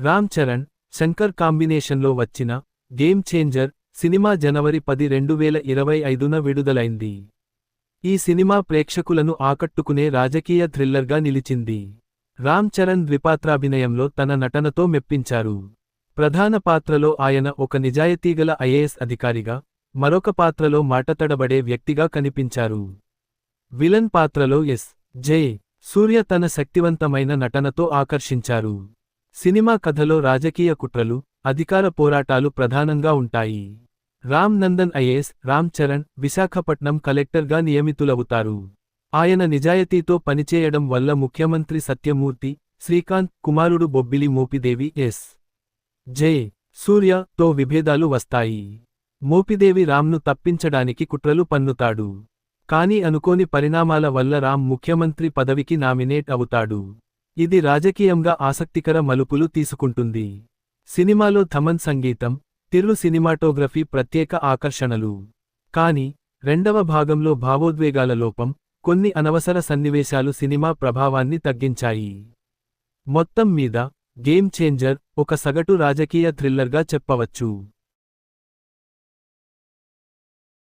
రామ్ చరణ్ శంకర్ కాంబినేషన్లో వచ్చిన game changer cinema జనవరి పది రెండు వేల ఇరవై ఐదున విడుదలైంది. ఈ సినిమా ప్రేక్షకులను ఆకట్టుకునే రాజకీయ థ్రిల్లర్గా నిలిచింది. రామ్ చరణ్ ద్విపాత్రాభినయంలో తన నటనతో మెప్పించారు. ప్రధాన పాత్రలో ఆయన ఒక నిజాయితీగల ఐఏఎస్ అధికారిగా మరొక పాత్రలో మాటతడబడే వ్యక్తిగా కనిపించారు. విలన్ పాత్రలో ఎస్. జే. సూర్య తన శక్తివంతమైన నటనతో ఆకర్షించారు. సినిమా కథలో రాజకీయ కుట్రలు అధికార పోరాటాలు ప్రధానంగా ఉంటాయి. రామ్ నందన్ ఐఏఎస్ రామ్ చరణ్ విశాఖపట్నం కలెక్టర్గా నియమితులవుతారు. ఆయన నిజాయితీతో పనిచేయడం వల్ల ముఖ్యమంత్రి సత్యమూర్తి శ్రీకాంత్ కుమారుడు బొబ్బిలి మోపిదేవి ఎస్. జే. సూర్య తో విభేదాలు వస్తాయి. మోపిదేవి రామ్ను తప్పించడానికి కుట్రలు పన్నుతాడు. కాని అనుకోని పరిణామాల వల్ల రామ్ ముఖ్యమంత్రి పదవికి నామినేట్ అవుతాడు. ఇది రాజకీయంగా ఆసక్తికర మలుపులు తీసుకుంటుంది. సినిమాలో థమన్ సంగీతం తిరు సినిమాటోగ్రఫీ ప్రత్యేక ఆకర్షణలు. కాని రెండవ భాగంలో భావోద్వేగాల లోపం కొన్ని అనవసర సన్నివేశాలు సినిమా ప్రభావాన్ని తగ్గించాయి. మొత్తం మీద గేమ్ చేంజర్ ఒక సగటు రాజకీయ థ్రిల్లర్గా చెప్పవచ్చు.